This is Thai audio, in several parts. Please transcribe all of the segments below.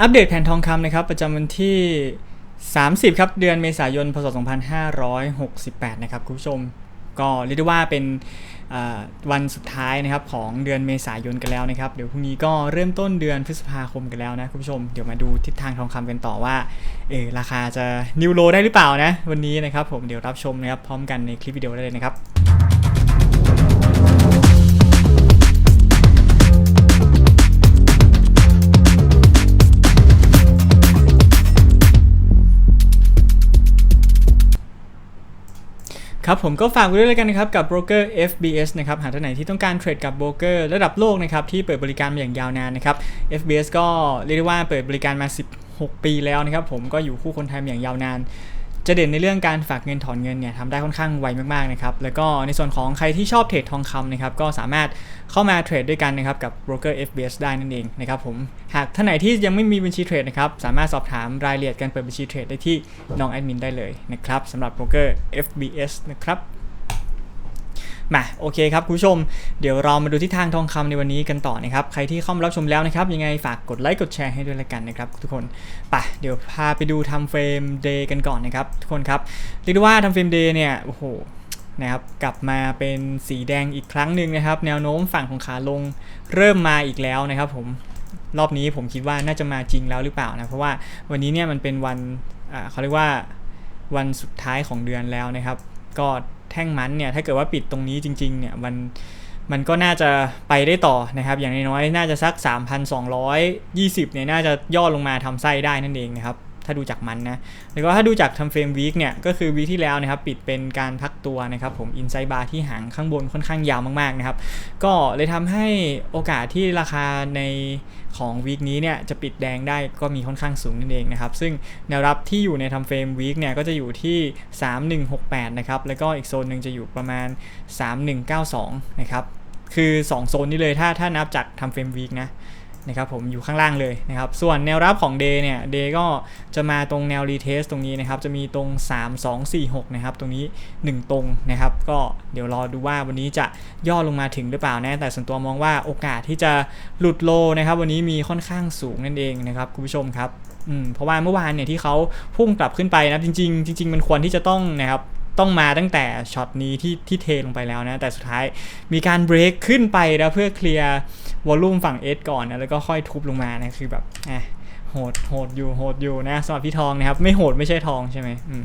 อัปเดตแผนทองคำนะครับประจำวันที่ 30 ครับเดือนเมษายนพศ 2568 นะครับคุณผู้ชมก็เรียกได้ว่าเป็นวันสุดท้ายนะครับของเดือนเมษายนกันแล้วนะครับ เดี๋ยวพรุ่งนี้ก็เริ่มต้นเดือนพฤษภาคมกันแล้วนะคุณผู้ชมเดี๋ยวมาดูทิศทางทองคำกันต่อว่าเออราคาจะนิวโลได้หรือเปล่านะ วันนี้นะครับผมเดี๋ยวรับชมนะครับพร้อมกันในคลิปวิดีโอได้เลยนะครับ ครับผมก็ฝากไว้ด้วยแล้วกันนะครับกับโบรกเกอร์ FBS นะครับหากท่านไหนที่ต้องการเทรดกับโบรกเกอร์ระดับโลกนะครับที่เปิดบริการมาอย่างยาวนานนะครับ FBS ก็เรียกได้ว่าเปิดบริการมา 16 ปีแล้วนะครับผมก็อยู่คู่คนไทยมาอย่างยาวนาน จะเด่นในเรื่องการฝากเงินถอนเงินเนี่ยทำได้ค่อนข้างไวมากๆนะครับแล้วก็ในส่วนของใครที่ชอบเทรดทองคำนะครับก็สามารถเข้ามาเทรดด้วยกันนะครับกับโบรกเกอร์ FBS ได้นั่นเองนะครับผมหากท่านไหนที่ยังไม่มีบัญชีเทรดนะครับสามารถสอบถามรายละเอียดการเปิดบัญชีเทรดได้ที่น้องแอดมินได้เลยนะครับสำหรับโบรกเกอร์ FBS นะครับ มาโอเคครับคุณผู้ชม เดี๋ยวเรามาดูทิศทางทองคำในวันนี้กันต่อนะครับ ใครที่เข้ามารับชมแล้วนะครับ ยังไงฝากกดไลค์กดแชร์ให้ด้วยละกันนะครับทุกคนไปเดี๋ยวพาไปดูทำเฟรมเดย์กันก่อนนะครับทุกคนครับเรียกได้ว่าทำเฟรมเดย์เนี่ยโอ้โหนะครับกลับมาเป็นสีแดงอีกครั้งหนึ่งนะครับ แนวโน้มฝั่งของขาลงเริ่มมาอีกแล้วนะครับผมรอบนี้ผมคิดว่าน่าจะมาจริงแล้วหรือเปล่านะเพราะว่าวันนี้เนี่ยมันเป็นวันอ่าเขาเรียกว่าวันสุดท้ายของเดือนแล้วนะครับ ก็ แท่งมันเนี่ยถ้าเกิดว่าปิดตรงนี้จริงๆเนี่ยมันมันก็น่าจะไปได้ต่อนะครับ อย่างน้อยๆน่าจะสัก 3,220เนี่ยน่าจะย่อลงมาทำไส้ได้นั่นเองนะครับ ถ้าดูจากมันนะ แล้วก็ถ้าดูจากทำเฟรมวีคเนี่ยก็คือวีคที่แล้วนะครับปิดเป็นการพักตัวนะครับผมอินไซด์บาร์ที่หางข้างบนค่อนข้างยาวมากๆนะครับก็เลยทำให้โอกาสที่ราคาในของวีคนี้เนี่ยจะปิดแดงได้ก็มีค่อนข้างสูงนั่นเองนะครับซึ่งแนวรับที่อยู่ในทำเฟรมวีคเนี่ยก็จะอยู่ที่ 3168นะครับแล้วก็อีกโซนหนึ่งจะอยู่ประมาณ 3192นะครับคือ 2 โซนนี้เลยถ้าถ้านับจากทำเฟรมวีคนะ นะครับผมอยู่ข้างล่างเลยนะครับ ส่วนแนวรับของ Day เนี่ย Day ก็จะมาตรงแนวรีเทสตรงนี้นะครับ จะมีตรง 3 2 4 6 นะครับ ตรงนี้ 1 ตรงนะครับ ก็เดี๋ยวรอดูว่าวันนี้จะย่อลงมาถึงหรือเปล่านะ แต่ส่วนตัวมองว่าโอกาสที่จะหลุดโลนะครับ วันนี้มีค่อนข้างสูงนั่นเองนะครับคุณผู้ชมครับอืมเพราะว่าเมื่อวานเนี่ยที่เขาพุ่งกลับขึ้นไปนะจริงๆจริงๆมันควรที่จะต้องนะครับต้องมาตั้งแต่ช็อตนี้ที่ที่เทลงไปแล้วนะ แต่สุดท้ายมีการเบรกขึ้นไปแล้วเพื่อเคลียร์ วอลลุ่มฝั่ง S ก่อนนะแล้วก็ค่อยทุบลงมานะคือแบบอะโหดโหดอยู่โหดอยู่นะสำหรับพี่ทองนะครับ ไม่โหดไม่ใช่ทองใช่ไหมอืม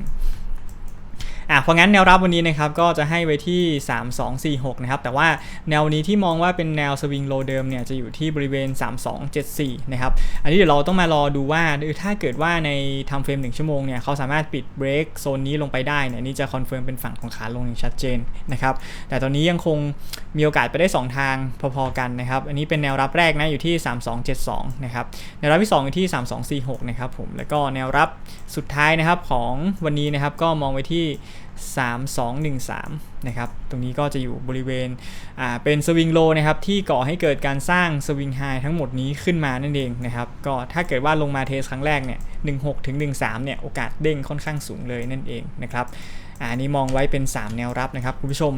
อะเพราะงั้นแนวรับวันนี้นะครับก็จะให้ไว้ที่ 3 2 4 6 นะครับ แต่ว่าแนวนี้ที่มองว่าเป็นแนวสวิงโลเดิมเนี่ยจะอยู่ที่บริเวณ 3 2 7 4 นะครับ อันนี้เดี๋ยวเราต้องมารอดูว่าถ้าเกิดว่าในทำเฟรม 1 ชั่วโมงเนี่ยเขาสามารถปิดเบรกโซนนี้ลงไปได้เนี่ยนี่จะคอนเฟิร์มเป็นฝั่งของขาลงอย่างชัดเจนนะครับ แต่ตอนนี้ยังคงมีโอกาสไปได้ 2 ทางพอๆกันนะครับ อันนี้เป็นแนวรับแรกนะอยู่ที่ 3272 นะครับ แนวรับที่ 2 อยู่ที่ 3246 นะครับผม แล้วก็แนวรับสุดท้ายนะครับของวันนี้นะครับก็มองไว้ที่ 3213 นะครับ ตรงนี้ก็จะอยู่บริเวณอ่าเป็นสวิงโลนะครับที่ก่อให้เกิดการสร้างสวิงไฮทั้งหมดนี้ขึ้นมานั่นเองนะครับก็ถ้าเกิดว่าลงมาเทสครั้งแรกเนี่ย16ถึง13เนี่ยโอกาสเด้งค่อนข้างสูงเลยนั่นเองนะครับอ่านี้มองไว้เป็น 3 แนวรับนะครับคุณผู้ชม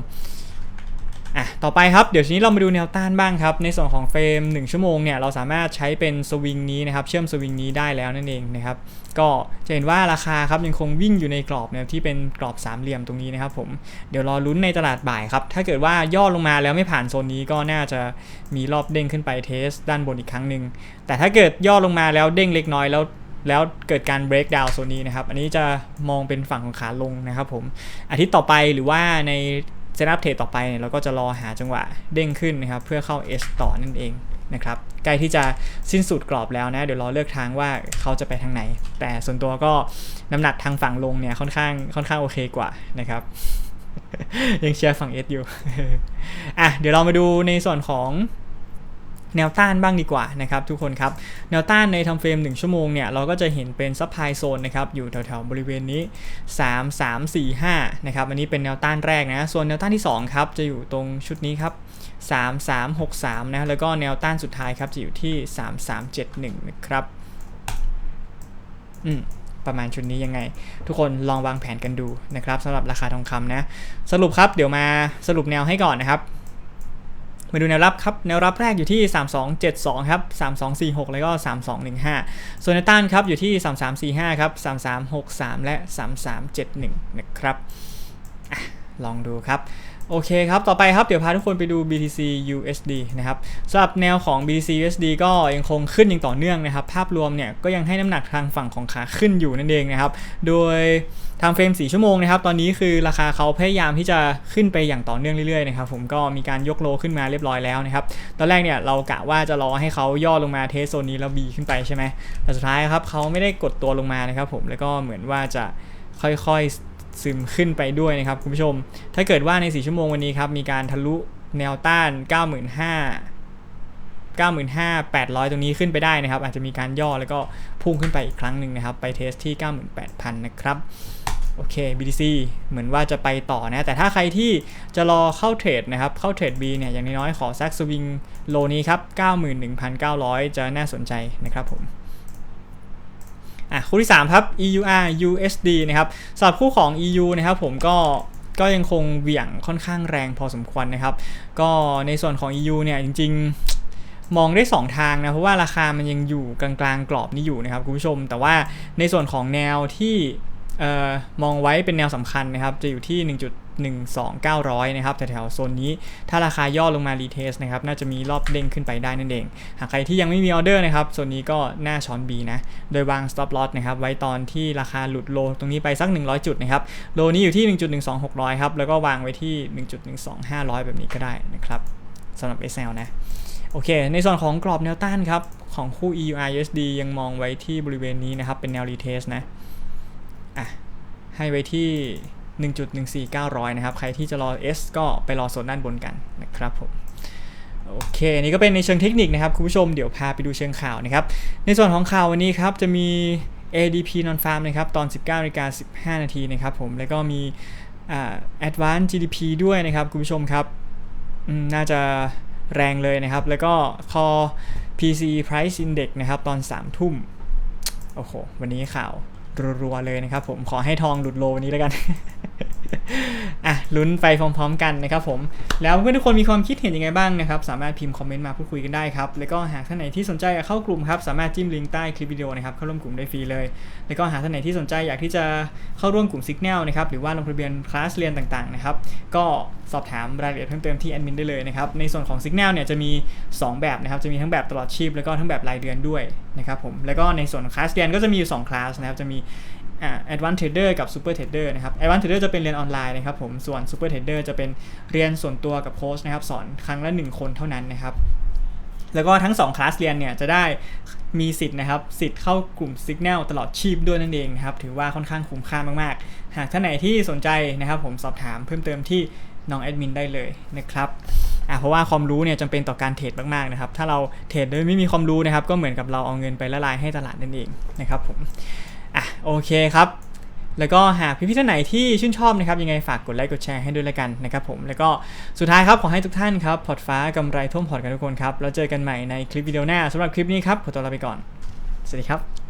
อะต่อไปครับเดี๋ยวทีนี้เรามาดูแนวต้านบ้างครับ ในส่วนของเฟรม 1 ชั่วโมงเนี่ยเราสามารถใช้เป็นสวิงนี้นะครับเชื่อมสวิงนี้ได้แล้วนั่นเองนะครับก็จะเห็นว่าราคาครับยังคงวิ่งอยู่ในกรอบเนี่ยที่เป็นกรอบสามเหลี่ยมตรงนี้นะครับผมเดี๋ยวรอลุ้นในตลาดบ่ายครับ ถ้าเกิดว่าย่อลงมาแล้วไม่ผ่านโซนนี้ก็น่าจะมีรอบเด้งขึ้นไปเทสด้านบนอีกครั้งหนึ่งแต่ถ้าเกิดย่อลงมาแล้วเด้งเล็กน้อยแล้วแล้วเกิดการ break down โซนนี้นะครับ อันนี้จะมองเป็นฝั่งของขาลงนะครับผม อาทิตย์ต่อไปหรือว่าใน เซตอัพเทรดต่อไปเนี่ยเราก็จะรอหาจังหวะเด้งขึ้นนะครับเพื่อเข้า S ต่อนั่นเองนะครับใกล้ที่จะสิ้นสุดกรอบแล้วนะ เดี๋ยวรอเลือกทางว่าเขาจะไปทางไหน แต่ส่วนตัวก็น้ำหนักทางฝั่งลงเนี่ยค่อนข้างค่อนข้างโอเคกว่านะครับ ยังเชียร์ฝั่ง S อยู่ อะเดี๋ยวเรามาดูในส่วนของ แนวต้านบ้างดีกว่านะครับทุกคนครับ แนวต้านในทำเฟรม 1 ชั่วโมงเนี่ย เราก็จะเห็นเป็นซัพพลายโซนนะครับ อยู่แถวๆบริเวณนี้ 3 3 4 5 นะครับ อันนี้เป็นแนวต้านแรกนะ ส่วนแนวต้านที่ 2 ครับ จะอยู่ตรงชุดนี้ครับ 3 3 6 3 นะ แล้วก็แนวต้านสุดท้ายครับ จะอยู่ที่ 3 3 7 1 นะครับ อืมประมาณชุดนี้ยังไง ทุกคนลองวางแผนกันดูนะครับสำหรับราคาทองคำนะ สรุปครับเดี๋ยวมาสรุปแนวให้ก่อนนะครับ มาดูแนวรับครับ แนวรับแรกอยู่ที่ 3272 ครับ 3246 แล้วก็ 3215 ส่วนแนวต้านครับอยู่ที่ 3345 ครับ 3363 และ 3371 นะครับอลองดูครับ โอเคครับ ต่อไปครับ เดี๋ยวพาทุกคนไปดู BTC USD นะครับสำหรับแนวของ BTC USD ก็ยังคงขึ้นอย่างต่อเนื่องนะครับ ภาพรวมเนี่ยก็ยังให้น้ำหนักทางฝั่งของขาขึ้นอยู่นั่นเองนะครับ โดยทางเฟรม 4 ชั่วโมงนะครับ ตอนนี้คือราคาเขาพยายามที่จะขึ้นไปอย่างต่อเนื่องเรื่อยๆนะครับ ผมก็มีการยกโลขึ้นมาเรียบร้อยแล้วนะครับ ตอนแรกเนี่ยเรากะว่าจะรอให้เขาย่อลงมาเทสโซนนี้แล้วบีขึ้นไปใช่ไหมแต่สุดท้ายครับเขาไม่ได้กดตัวลงมานะครับผม แล้วก็เหมือนว่าจะค่อยๆ ซึมขึ้นไปด้วยนะครับคุณผู้ชม ถ้าเกิดว่าใน 4 ชั่วโมงวันนี้ครับมีการทะลุแนวต้าน 95,000 95,800 ตรงนี้ขึ้นไปได้นะครับ อาจจะมีการย่อแล้วก็พุ่งขึ้นไปอีกครั้งหนึ่งนะครับ ไปเทสที่ 98,000 นะครับโอเค BTC เหมือนว่าจะไปต่อนะ แต่ถ้าใครที่จะรอเข้าเทรดนะครับ เข้าเทรด B เนี่ย อย่างน้อยๆ ขอแซกสวิงโลนี้ครับ 91,900 จะน่าสนใจนะครับผม อะคู่ที่ 3 ครับ EUR USD นะครับสำหรับคู่ของ EU นะครับผมก็ก็ยังคงเหวี่ยงค่อนข้างแรงพอสมควรนะครับ ก็ในส่วนของ EU เนี่ยจริง ๆ มองได้ 2 ทางนะ เพราะว่าราคามันยังอยู่กลางๆ กรอบนี้อยู่นะครับคุณผู้ชม แต่ว่าในส่วนของแนวที่ออมองไว้เป็นแนวสำคัญนะครับ จะอยู่ที่ 12900 นะครับแถวๆโซนนี้ ถ้าราคาย่อลงมารีเทสนะครับน่าจะมีรอบเด้งขึ้นไปได้นั่นเอง หากใครที่ยังไม่มีออเดอร์นะครับโซนนี้ก็น่าช้อน B นะ โดยวาง stop loss นะครับไว้ตอนที่ราคาหลุดโลตรงนี้ไปสัก 100 จุดนะครับโลนี้อยู่ที่ 1.12600 ครับ แล้วก็วางไว้ที่ 1.12500 แบบนี้ก็ได้นะครับสำหรับ SL นะโอเค ในส่วนของกรอบแนวต้านครับ ของคู่ EUR USD ยังมองไว้ที่บริเวณนี้นะครับ เป็นแนวรีเทสนะ อะ ให้ไว้ที่ 1.14900 นะครับ ใครที่จะรอ S ก็ไปรอโซนด้านบนกันนะครับผมโอเคนี่ก็เป็นในเชิงเทคนิคนะครับ คุณผู้ชมเดี๋ยวพาไปดูเชิงข่าวนะครับ ในส่วนของข่าววันนี้ครับ จะมี ADP non farm นะครับ ตอน 19นาฬิกา15 นาทีนะครับผมแล้วก็มีอ่ advanced GDP ด้วยนะครับ คุณผู้ชมครับ น่าจะแรงเลยนะครับ แล้วก็ core PCE price index นะครับ ตอน 3 ทุ่ม โอ้โห วันนี้ข่าวรัวๆเลยนะครับผมขอให้ทองหลุดโลวันนี้แล้วกัน ลุ้นไปพร้อมๆ กันนะครับผม แล้วเพื่อนทุกคนมีความคิดเห็นยังไงบ้างนะครับ สามารถพิมพ์คอมเมนต์มาพูดคุยกันได้ครับ แล้วก็หากท่านไหนที่สนใจเข้ากลุ่มครับสามารถจิ้มลิงก์ใต้คลิปวิดีโอนะครับเข้าร่วมกลุ่มได้ฟรีเลย แล้วก็หากท่านไหนที่สนใจอยากที่จะเข้าร่วมกลุ่ม Signal นะครับหรือว่าลงทะเบียนคลาสเรียนต่างๆนะครับก็สอบถามรายละเอียดเพิ่มเติมที่แอดมินได้เลยนะครับในส่วนของ Signal เนี่ยจะมี 2 แบบนะครับจะมีทั้งแบบตลอดชีพ แล้วก็ทั้งแบบรายเดือนด้วยนะครับผมแล้วก็ในส่วนคลาสเรียนก็จะมีอยู่2คลาสนะครับจะมี แอ่า Advanced Trader กับ Super Trader นะครับ Advanced Trader จะเป็นเรียนออนไลน์นะครับผมส่วน Super Trader จะเป็นเรียนส่วนตัวกับโค้ชนะครับสอนครั้งละ 1 คนเท่านั้นนะครับแล้วก็ทั้ง 2 คลาสเรียนเนี่ยจะได้มีสิทธิ์นะครับสิทธิ์เข้ากลุ่ม Signal ตลอดชีพด้วยนั่นเองนะครับถือว่าค่อนข้างคุ้มค่ามากๆ หากท่านไหนที่สนใจนะครับผมสอบถามเพิ่มเติมที่น้องแอดมินได้เลยนะครับอะเพราะว่าความรู้เนี่ยจำเป็นต่อการเทรดมากๆนะครับถ้าเราเทรดโดยไม่มีความรู้นะครับก็เหมือนกับเราเอาเงินไปละลายให้ตลาดนั่นเองนะครับผม อะโอเคครับ แล้วก็หากพี่ๆท่านไหนที่ชื่นชอบนะครับยังไงฝากกดไลค์กดแชร์ให้ด้วยละกันนะครับผมแล้วก็สุดท้ายครับขอให้ทุกท่านครับพอร์ตฟ้ากำไรท่วมพอร์ตกันทุกคนครับแล้วเจอกันใหม่ในคลิปวิดีโอหน้าสำหรับคลิปนี้ครับขอตัวลาไปก่อนสวัสดีครับ